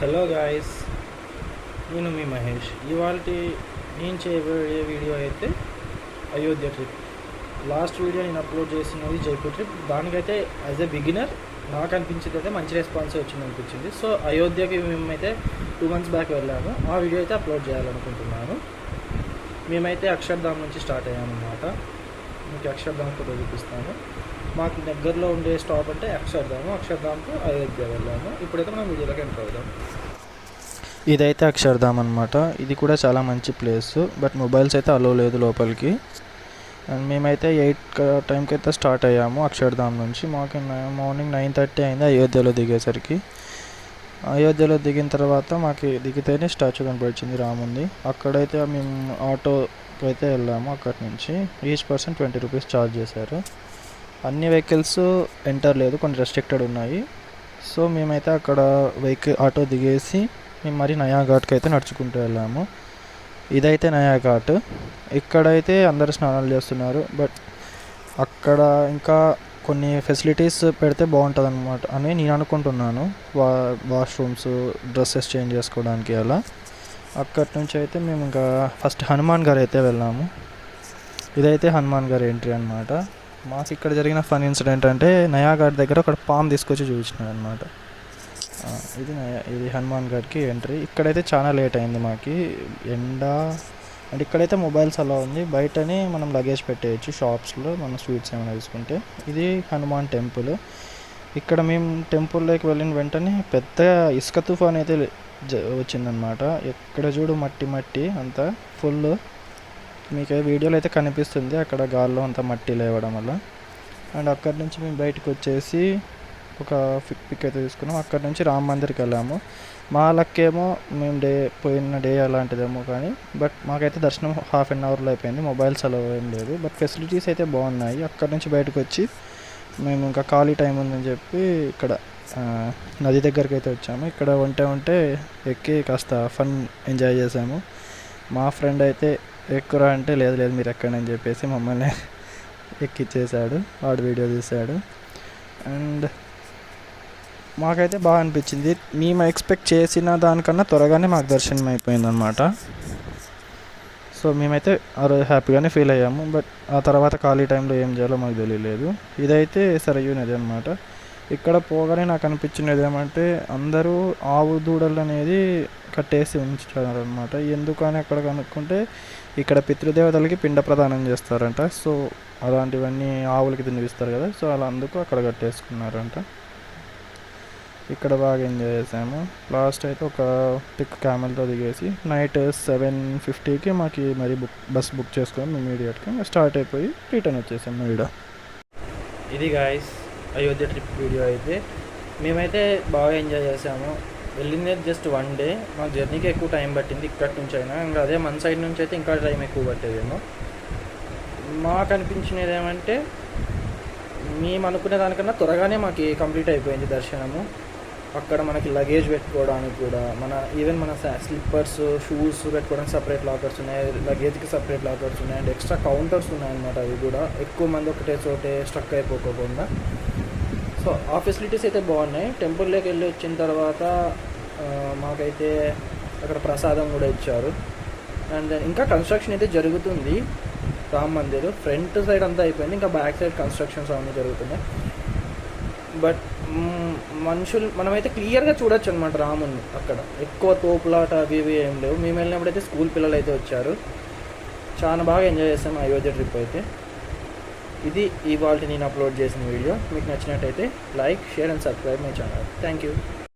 Hello guys నేను మీ మహేష్. ఇవాళ నేను చేయబోయే వీడియో అయితే అయోధ్య ట్రిప్ లాస్ట్ వీడియో నేను అప్లోడ్ చేసినది జైపూర్ ట్రిప్ దానికైతే యాజ్ ఎ బిగినర్ నాకు అనిపించింది అయితే మంచి రెస్పాన్స్ వచ్చింది అనిపించింది. సో అయోధ్యకి మేమైతే టూ మంత్స్ బ్యాక్ వెళ్ళాము. ఆ వీడియో అయితే అప్లోడ్ చేయాలనుకుంటున్నాను. మేమైతే అక్షర్ధామ్ నుంచి స్టార్ట్ అయ్యామన్నమాట. మీకు అక్షర్ధామ్ ఫోటో చూపిస్తాను మాకు దగ్గరలో ఉండే స్టాప్ అంటే అక్షర్ధాము అక్షర్ధామ్కు అయోధ్య వెళ్ళాము. ఇప్పుడైతే మనం వీడియోలోకి ఎంటర్ అవుదాం. ఇదైతే అక్షర్ధామ్ అనమాట ఇది కూడా చాలా మంచి ప్లేస్. బట్ మొబైల్స్ అయితే అలో లేదు లోపలికి. అండ్ మేమైతే ఎయిట్ టైంకి అయితే స్టార్ట్ అయ్యాము అక్షర్ధామ్ నుంచి. మాకు మార్నింగ్ నైన్ థర్టీ అయింది అయోధ్యలో దిగేసరికి. అయోధ్యలో దిగిన తర్వాత మాకు దిగితేనే స్టాచ్యూ కనపడిచింది రాముంది అక్కడైతే మేము ఆటోకి అయితే వెళ్ళాము అక్కడి నుంచి. Each person twenty rupees charge చేశారు. అన్ని వెహికల్స్ ఎంటర్ లేదు కొన్ని రెస్ట్రిక్టెడ్ ఉన్నాయి. సో మేమైతే అక్కడ వెహికల్ ఆటో దిగేసి మేము మరి నయాఘాట్కి అయితే నడుచుకుంటూ వెళ్ళాము. ఇదైతే నయాఘాట్. ఇక్కడైతే అందరు స్నానాలు చేస్తున్నారు బట్ అక్కడ ఇంకా కొన్ని ఫెసిలిటీస్ పెడితే బాగుంటుంది అనమాట అని నేను అనుకుంటున్నాను. వా వాష్రూమ్స్ డ్రెస్సెస్ చేంజ్ చేసుకోవడానికి అలా. అక్కడి నుంచి అయితే మేము ఇంకా ఫస్ట్ హనుమాన్ గారు అయితే వెళ్ళాము. ఇదైతే హనుమాన్ గారి ఎంట్రీ అనమాట మాకు ఇక్కడ జరిగిన ఫన్ ఇన్సిడెంట్ అంటే నయాఘాట్ దగ్గర ఒక పామ్ తీసుకొచ్చి చూపించినాడు అనమాట ఇది నయా ఇది హనుమాన్ గారికి ఎంట్రీ ఇక్కడైతే చాలా లేట్ అయింది మాకి. ఎండ అండ్ ఇక్కడైతే మొబైల్స్ అలా ఉంది. బయటనే మనం లగేజ్ పెట్టేయచ్చు. షాప్స్లో మనం స్వీట్స్ ఏమైనా తీసుకుంటే. ఇది హనుమాన్ టెంపుల్. ఇక్కడ మేము టెంపుల్లోకి వెళ్ళిన వెంటనే పెద్ద ఇసుక తుఫాన్ అయితే జ- వచ్చిందనమాట ఎక్కడ చూడు మట్టి మట్టి అంతా ఫుల్. మీకు వీడియోలో అయితే కనిపిస్తుంది అక్కడ గాల్లో అంతా మట్టి లేవడం వల్ల. అండ్ అక్కడి నుంచి మేము బయటకు వచ్చేసి ఒక పిక్ పిక్ అయితే తీసుకున్నాం. అక్కడి నుంచి రామ్ మందిర్కి వెళ్ళాము. మా లక్కేమో మేము డే పోయిన డే అలాంటిదేమో కానీ బట్ మాకైతే దర్శనం హాఫ్ అన్ అవర్లో అయిపోయింది. మొబైల్స్ అలా ఏం లేదు. బట్ ఫెసిలిటీస్ అయితే బాగున్నాయి. అక్కడి నుంచి బయటకు వచ్చి మేము ఇంకా ఖాళీ టైం ఉందని చెప్పి ఇక్కడ నది దగ్గరికి అయితే వచ్చాము. ఇక్కడ ఉంటే ఉంటే ఎక్కి కాస్త ఫన్ ఎంజాయ్ చేసాము. మా ఫ్రెండ్ అయితే ఎక్కురా అంటే లేదు లేదు మీరు ఎక్కండి అని చెప్పేసి మమ్మల్ని ఎక్కిచ్చేసాడు. వాడు వీడియో తీశాడు అండ్ మాకైతే బాగా అనిపించింది. మేము ఎక్స్పెక్ట్ చేసిన దానికన్నా త్వరగానే మాకు దర్శనం అయిపోయిందనమాట సో మేమైతే ఆ రోజు హ్యాపీగానే ఫీల్ అయ్యాము. బట్ ఆ తర్వాత ఖాళీ టైంలో ఏం చేయాలో మాకు తెలియలేదు. ఇదైతే సరైనది అనమాట ఇక్కడ పోగానే నాకు అనిపించినది ఏమంటే అందరూ ఆవు దూడలు అనేది కట్టేసి ఉంచారు అనమాట ఎందుకని అక్కడ కనుక్కుంటే ఇక్కడ పితృదేవతలకి పిండ ప్రదానం చేస్తారంట. సో అలాంటివన్నీ ఆవులకి తినిపిస్తారు కదా. సో అలా అందుకు అక్కడ కట్టేసుకున్నారంట. ఇక్కడ బాగా ఎంజాయ్ చేసాము. లాస్ట్ అయితే ఒక పిక్ క్యామెల్తో దిగేసి నైట్ సెవెన్ ఫిఫ్టీకి మాకు మరి బుక్ బస్ బుక్ చేసుకొని ఇమీడియట్గా స్టార్ట్ అయిపోయి రిటర్న్ వచ్చేసాము ఈడ ఇది గాయస్ అయోధ్య ట్రిప్ వీడియో అయితే. మేమైతే బాగా ఎంజాయ్ చేసాము. వెళ్ళింది జస్ట్ వన్ డే మా జర్నీకి ఎక్కువ టైం పట్టింది ఇక్కడి నుంచి అయినా. ఇంకా అదే మన సైడ్ నుంచి అయితే ఇంకా టైం ఎక్కువ పట్టేదేమో. మాకు అనిపించినది ఏమంటే మేము అనుకునే దానికన్నా త్వరగానే మాకు కంప్లీట్ అయిపోయింది దర్శనము. అక్కడ మనకి లగేజ్ పెట్టుకోవడానికి కూడా మన ఈవెన్ మన స్లిప్పర్స్ షూస్ పెట్టుకోవడానికి సపరేట్ లాకర్స్ ఉన్నాయి లగేజ్కి సపరేట్ లాకర్స్ ఉన్నాయి అండ్ ఎక్స్ట్రా కౌంటర్స్ ఉన్నాయన్నమాట అవి కూడా. ఎక్కువ మంది ఒకటే చోటే స్ట్రక్ అయిపోకోకుండా. సో ఆ ఫెసిలిటీస్ అయితే బాగున్నాయి. టెంపుల్లోకి వెళ్ళి వచ్చిన తర్వాత మాకైతే అక్కడ ప్రసాదం కూడా ఇచ్చారు. అండ్ ఇంకా కన్స్ట్రక్షన్ అయితే జరుగుతుంది. రామ్ మందిర్. ఫ్రంట్ సైడ్ అంతా అయిపోయింది. ఇంకా బ్యాక్ సైడ్ కన్స్ట్రక్షన్స్ అవన్నీ జరుగుతున్నాయి. బట్ మనుషులు మనమైతే క్లియర్గా చూడొచ్చు అనమాట రాముని అక్కడ. ఎక్కువ తోపులాట అవి ఇవి ఏం లేవు. మేము వెళ్ళినప్పుడైతే స్కూల్ పిల్లలు అయితే వచ్చారు. చాలా బాగా ఎంజాయ్ చేసాం అయోధ్య ట్రిప్ అయితే. ఇది ఇవాళ నేను అప్లోడ్ చేసిన వీడియో. మీకు నచ్చినట్టయితే like share and subscribe my channel. Thank you.